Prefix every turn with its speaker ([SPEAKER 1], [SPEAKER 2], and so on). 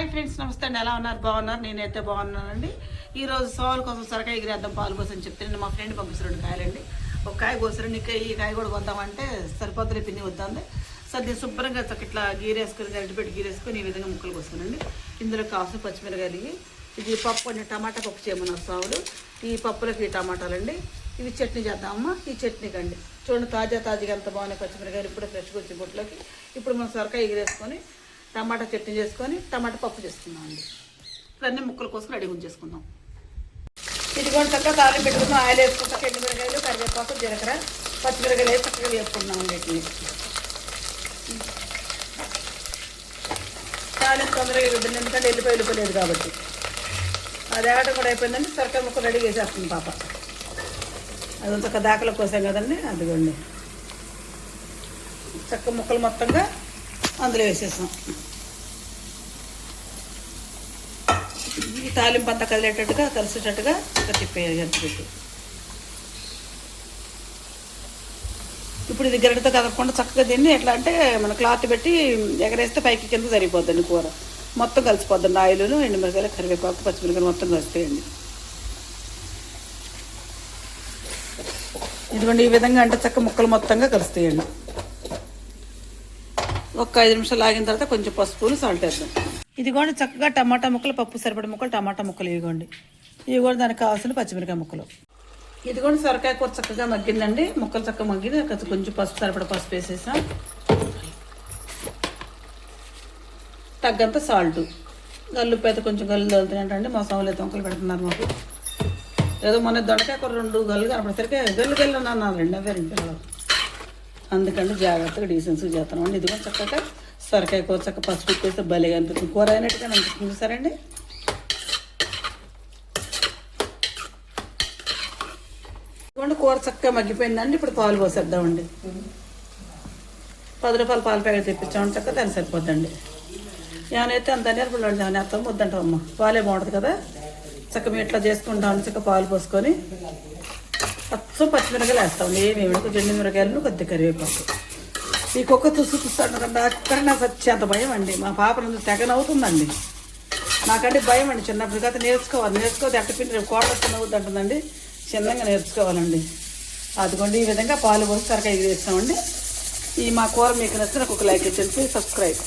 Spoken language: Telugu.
[SPEAKER 1] హాయ్ ఫ్రెండ్స్ నమస్తే అండి. ఎలా ఉన్నారు? బాగున్నారు? నేనైతే బాగున్నానండి. ఈ రోజు సవాల్ కోసం సొరకాయ ఎగిరేద్దాం పాలు కోసం చెప్తే నేను మా ఫ్రెండ్ పంపిస్తారు రెండు కాయలండి. ఒక కాయ కోసారండి ఇంకా ఈ కాయ కూడా వద్దామంటే సరిపోతుంది పిన్ని వద్దాంది. సో దీన్ని శుభ్రంగా చక్క ఇట్లా గీరేసుకుని గరిటె పెట్టి ఈ విధంగా ముక్కలు కోసుకునండి. ఇందులో కాసు పచ్చిమిరకాయలు ఇది పప్పు అండి. టమాటా పప్పు చేయమన్నారు సావులు. ఈ పప్పులకి టమాటాలండి. ఇవి చట్నీ చేద్దామమ్మా. ఈ చట్నీకి అండి చూడండి తాజా తాజాగా ఎంత బాగున్నాయి పచ్చిమిరకాయలు. ఇప్పుడే ఫ్రెష్గా వచ్చి బొట్లోకి ఇప్పుడు మనం సొరకాయ ఎగిరేసుకొని టమాటా చట్నీ చేసుకొని టమాటా పప్పు చేసుకుందాం అండి. ఇప్పుడు అన్ని ముక్కలు కోసుకొని రెడీ ఉంచేసుకుందాం. ఇదిగొంటాక కూడా చక్కగా తాలింపు పెట్టుకుందాం ఆయిల్ వేసుకుంటాం ఎండుమిరకాయలు కరివేపాకు జీలకర్ర పచ్చిమిరకాయలు వేసి చక్కగా వేసుకుందాం వీటిని. తాళం తొందరగా ఇవ్వండి ఎందుకంటే వెళ్ళిపోయి వెళ్ళిపోలేదు కాబట్టి. అది ఆట కూడా అయిపోయిందండి. సొరకాయ ముక్కలు రెడీ చేసేస్తుంది పాప. అది చక్క దాకలో కోసాం కదండి అదిగోండి. చక్క ముక్కలు మొత్తంగా అందులో వేసేసాం. తాలింపు అంతా కదిలేటట్టుగా కలిసేటట్టుగా ఇంకా తిప్పేయాలి ఇప్పుడు ఇది గరిటతో కదపకుండా చక్కగా తిని ఎట్లా అంటే మన క్లాత్ పెట్టి ఎగరేస్తే పైకి కింద సరిపోద్దండి కూర. మొత్తం కలిసిపోద్దండి. ఆయిల్ను ఎండుమిరకాయలు కరివేపాకు పచ్చిమిరకాయలు మొత్తం కలిసిపోయండి. ఇదిగోండి ఈ విధంగా అంటే చక్క ముక్కలు మొత్తంగా కలుస్తాయండి ఒక ఐదు నిమిషాలు ఆగిన తర్వాత కొంచెం పసుపులు సాల్ట్ వేద్దాం. ఇదిగోండి చక్కగా టమాటా ముక్కలు పప్పు సరిపడే ముక్కలు టమాటా ముక్కలు ఇదిగోండి ఇవి కూడా దానికి కావాల్సిన పచ్చిమిరకాయ ముక్కలు. ఇదిగోండి సొరకాయ కూర చక్కగా మగ్గిందండి. ముక్కలు చక్కగా మగ్గింది కొంచెం కొంచెం పసుపు సరిపడ పసుపు వేసేసాం. తగ్గంత సాల్ట్ గల్లు పేత కొంచెం గల్లు తగులుతున్నాయంటే మా సౌలు తొంకలు పెడుతున్నారు మాకు. ఏదో మొన్న దొండకాయ కూర రెండు గల్లు కనపడేసరికి గల్లు గల్లు అన్నారు. రెండు అవే రెండు పిల్లలు. అందుకని జాగ్రత్తగా డీసెన్సీ చేస్తాను అండి ఇదిగో చక్కగా సొరకాయ కూర చక్క పసుపు వేస్తే భలేగా అనిపిస్తుంది. కూర అయినట్టుగా అనిపిస్తుంది సరేండి ఇదిగోండి కూర చక్కగా మగ్గిపోయిందండి. ఇప్పుడు పాలు పోసేద్దామండి. పది రూపాయలు పాలు ప్యాకెట్ తెప్పించామండి. చక్కగా దాన్ని సరిపోద్దండి. ఏమైతే అంత నేర్పడండి ఏమైనా అర్థం వద్దంటాం అమ్మ పాలే బాగుంటుంది కదా. చక్క మేము ఇట్లా చేసుకుంటాం చక్క పాలు పోసుకొని పచ్చ పచ్చిమిరకాయలు వేస్తాం. ఏమేమి కొంచెం మిరకాయలను కొద్ది కరివేపాకు. ఈ కుక్క తుసు తుస్తాడు కదా అక్కడ నాకు వచ్చేంత భయం అండి. మా పాప నన్ను తెగ నవ్వుతుందండి. నాకంటే భయం అండి. చిన్నప్పుడు కదా నేర్చుకోవాలి. నేర్చుకోవద్దు ఎక్కడ పిండి రేపు కోడలు నవ్వుద్ది అంటుందండి. చిన్నగా నేర్చుకోవాలండి. అదిగోండి ఈ విధంగా పాలు పోసి సరకాయ వేస్తామండి ఈ మా కూర మీకు నచ్చిన ఒక లైక్ ఇచ్చేసి సబ్స్క్రైబ్